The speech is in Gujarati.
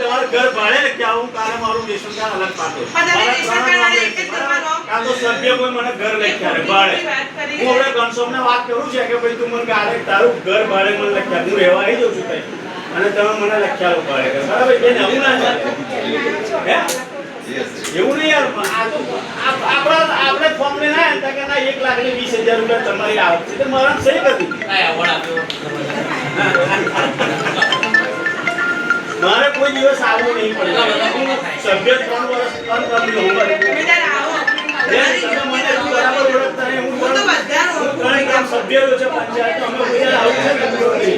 હા, ઘર ભાડે લખ્યા આવું કાલે મારું રેશન અલગ પાડો? કાં સભ્ય કોઈ મને ઘર લખ્યા ભાડે હું હવે વાત કરું છે કે ભાઈ તું મને કાલે તારું ઘર ભાડે મને લખ્યા હું રહેવા આવી જાઉં છું તઈ. અને તમે મને લખ્યા લો ભાડે ઘર. બરાબર બેન આવું ના હે? એવું નહીં યાર આ તો આપણા આપણે ફોર્મ લઈને ના હતા કે ના એક લાખ ને વીસ હજાર રૂપિયા તમારી આવક છે. તો મારા સહી કરી મારે કોઈ દિવસ આવવું નહીં પડે. સભ્ય ત્રણ વર્ષ ત્રણ બરાબર ઓળખતા હું ત્રણ- હું ટર્મ સભ્ય છે પંચાયત. અમે આવું છે